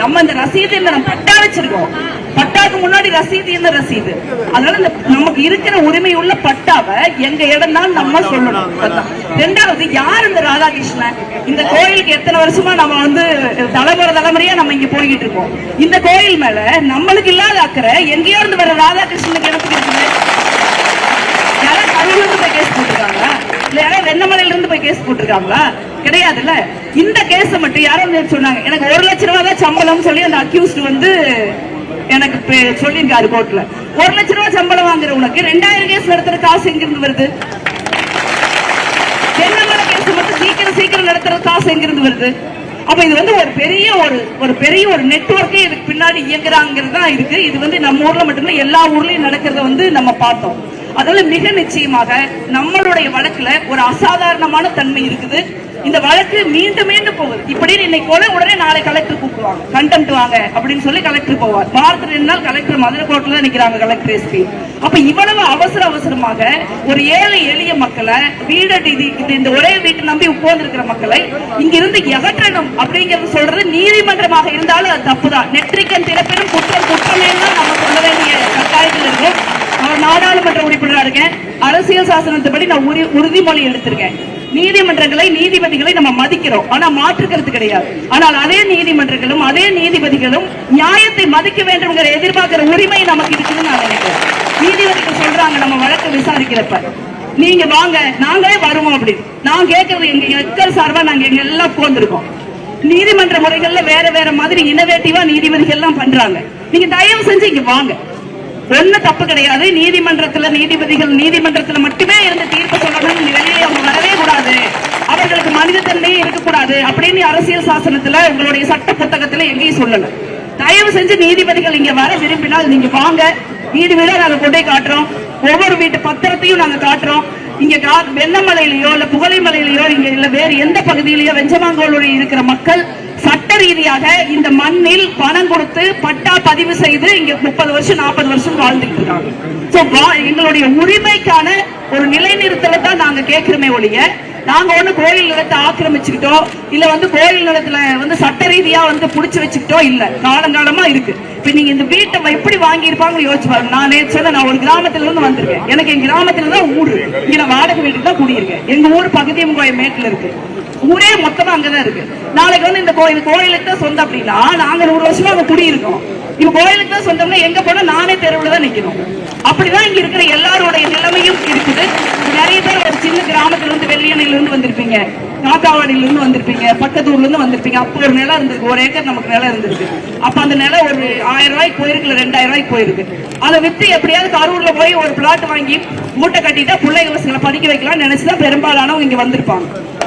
நம்ம இந்த ரசீது இந்த நம்ம பட்டா வச்சிருக்கோம். பட்டாக்கு முன்னாடி ரசீது என்ன ரசீது. அதனால இந்த நமக்கு இருக்கிற உரிமை உள்ள பட்டாவை எங்க இடம் தான் நம்ம சொல்லணும். ரெண்டாவது யார் இந்த ராதாகிருஷ்ணன் இந்த கோயிலுக்கு எத்தனை வருஷமா நம்ம வந்து தலைமுறை தலைமுறையா நம்ம இங்க போய்கிட்டு இருக்கோம். இந்த கோயில் மேல நம்மளுக்கு இல்லாத அக்கறை எங்கேயோ இருந்து வர ராதாகிருஷ்ணனுக்கு எனக்கு இருக்குது யாராவது கரூர்ல இருந்து போய் கேஸ் போட்டிருக்காங்களா இல்ல யாராவது வெண்ணமலையில இருந்து போய் கேஸ் போட்டிருக்காங்களா? கிடையாதுல்ல? இந்த கேஸ மட்டும் யாரும் சொன்னாங்க. எனக்கு ஒரு லட்ச ரூபா தான் சம்பளம் சொல்லி அந்த அக்யூஸ்ட் வந்து எனக்கு சொல்லியிருக்காரு கோர்ட்ல ஒரு லட்ச ரூபா சம்பளம் வாங்குற உனக்கு ரெண்டாயிரம் கேஸ் நடத்துற காசு எங்க இருந்து வருது? வெண்ணமலை கேஸ் மட்டும் சீக்கிரம் சீக்கிரம் நடத்துற காசு எங்க இருந்து வருது? அப்ப இது வந்து ஒரு பெரிய ஒரு ஒரு பெரிய ஒரு நெட்வொர்க்கே இதுக்கு பின்னாடி இயங்குறாங்கிறது தான் இருக்கு. இது வந்து நம்ம ஊர்ல மட்டும் எல்லா ஊர்லயும் நடக்கிறத வந்து நம்ம பார்த்தோம். அதனால மிக நிச்சயமாக நம்மளுடைய வழக்குல ஒரு அசாதாரணமான தன்மை இருக்குது. இந்த வழக்கு மீண்டும் மீண்டும் போகுது. இப்படி இன்னைக்கு போல உடனே நாளை கலெக்டர் கூப்பிடுவாங்க. கண்டென்ட் வாங்க அப்படின்னு சொல்லி கலெக்டர் போவார். வாரத்துல ரெண்டு நாள் கலெக்டர் மதுரை கோர்ட்ல தான் நிக்கிறாங்க கலெக்டர் எஸ்பி அப்ப இவ்வளவு அவசர அவசரமாக ஒரு ஏழை எளிய மக்களை வீடு இது இந்த ஒரே வீட்டை நம்பி உட்கார்ந்து இருக்கிற மக்களை இங்கிருந்து எகற்றணும் அப்படிங்கறது சொல்றது நீதிமன்றமாக இருந்தாலும் அது தப்புதான். நெற்றிக்கன் அரசியல் சாசனத்துப்படி நான் உறுதிமொழி எடுத்திருக்கேன். நீதிமன்றங்களை நீதிபதிகளை நம்ம மதிக்கிறோம். ஆனா மாற்றுக்கிறது கிடையாது. ஆனால் அதே நீதிமன்றங்களும் அதே நீதிபதிகளும் நியாயத்தை மதிக்க வேண்டும்ங்கிற எதிர்பார்க்கிற உரிமை நமக்கு இருக்குன்னு நான் நினைக்கிறேன். நீதிபதிகள் சொல்றாங்க நம்ம வழக்கு விசாரிக்கிறப்ப. நீங்க வாங்க நாங்களே வருவோம் அப்படின்னு. நான் கேட்கறது எங்க எக்கல் சார்பா நாங்க எங்க எல்லாம் போந்திருக்கோம் நீதிமன்ற முறைகள்ல வேற வேற மாதிரி இனோவேட்டிவா நீதிபதிகள் எல்லாம் பண்றாங்க. நீங்க தயவு செஞ்சு இங்க வாங்க. ஒண்ணு தப்பு கிடையாது. நீதிமன்றத்துல நீதிபதிகள் நீதிமன்றத்துல மட்டுமே இருந்து தீர்ப்பு சொல்லணும். வெளியே அவங்க வரவே கூடாது. அவர்களுக்கு மனித தன்மையே இருக்கக்கூடாது அப்படின்னு அரசியல் சாசனத்துல உங்களுடைய சட்ட புத்தகத்துல எங்கேயும் சொல்லல. தயவு செஞ்சு நீதிபதிகள் இங்க வர விரும்பினால் நீங்க வாங்க. வீடு வீடா நாங்க கொண்டே காட்டுறோம். ஒவ்வொரு வீட்டு பத்திரத்தையும் நாங்க காட்டுறோம். இங்க கா- இல்ல புகழை மலையிலயோ இங்க இல்ல வேறு எந்த பகுதியிலயோ வெஞ்சமாங்கோலுடைய இருக்கிற மக்கள் ரீதியாக இந்த மண்ணில் பணம் கொடுத்து பட்டா பதிவு செய்து இங்க முப்பது வருஷம் நாற்பது வருஷம் வாழ்ந்துட்டு இருக்காங்க. எங்களுடைய உரிமைக்கான ஒரு நிலைநிறுத்தலை தான் நாங்க கேட்கிறோமே ஒழிய நாங்க ஒண்ணு கோயில் நிலத்தை ஆக்கிரமிச்சுக்கிட்டோ இல்ல வந்து கோயில் நிலத்துல வந்து சட்ட ரீதியா வந்து புடிச்சு வச்சுக்கிட்டோ இல்ல. காலங்காலமா இருக்கு. இப்ப நீங்க இந்த வீட்டை எப்படி வாங்கி இருப்பாங்கன்னு யோசிச்சு பாருங்க. நான் நேற்று நான் ஒரு கிராமத்துல இருந்து வந்திருக்கேன். எனக்கு என் கிராமத்துல தான் ஊரு. இங்க நான் வாடகை வீட்டுக்கு தான் குடியிருக்கேன். எங்க ஊர் பகுதியும் கோயம் மேட்டுல இருக்கு. ஊரே மொத்தமா அங்கதான் இருக்கு. நாளைக்கு வந்து இந்த கோயில் கோயிலுக்கு தான் சொந்தம் அப்படின்னா நாங்க நூறு வருஷமா அங்க குடியிருக்கோம். இப்ப கோயிலுக்கு தான் சொந்தம்னா எங்க போனா நானே தெருவுல தான் நிக்கணும். அப்படிதான் இங்க இருக்கிற எல்லாருடைய நிலைமையும் இருக்குது. நிறைய பேர் ஒரு சின்ன கிராமத்துல இருந்து வெள்ளியணையில இருந்து வந்திருப்பீங்க. காக்காவாடியில இருந்து வந்திருப்பீங்க. பக்கத்தூர்ல இருந்து வந்திருப்பீங்க. அப்போ ஒரு நிலம் இருந்திருக்கு. ஒரு ஏக்கர் நமக்கு நிலம் இருந்திருக்கு. அப்ப அந்த நிலம் ஒரு ஆயிரம் ரூபாய்க்கு போயிருக்கு இல்ல ரெண்டாயிரம் ரூபாய்க்கு போயிருக்கு. அதை வித்து எப்படியாவது கரூர்ல போய் ஒரு பிளாட் வாங்கி மூட்டை கட்டிட்டா பிள்ளைங்க பசங்களை படிக்க வைக்கலாம்னு நினைச்சுதான் பெரும்பாலானவங்க இங்க வந்திருப்பாங்க.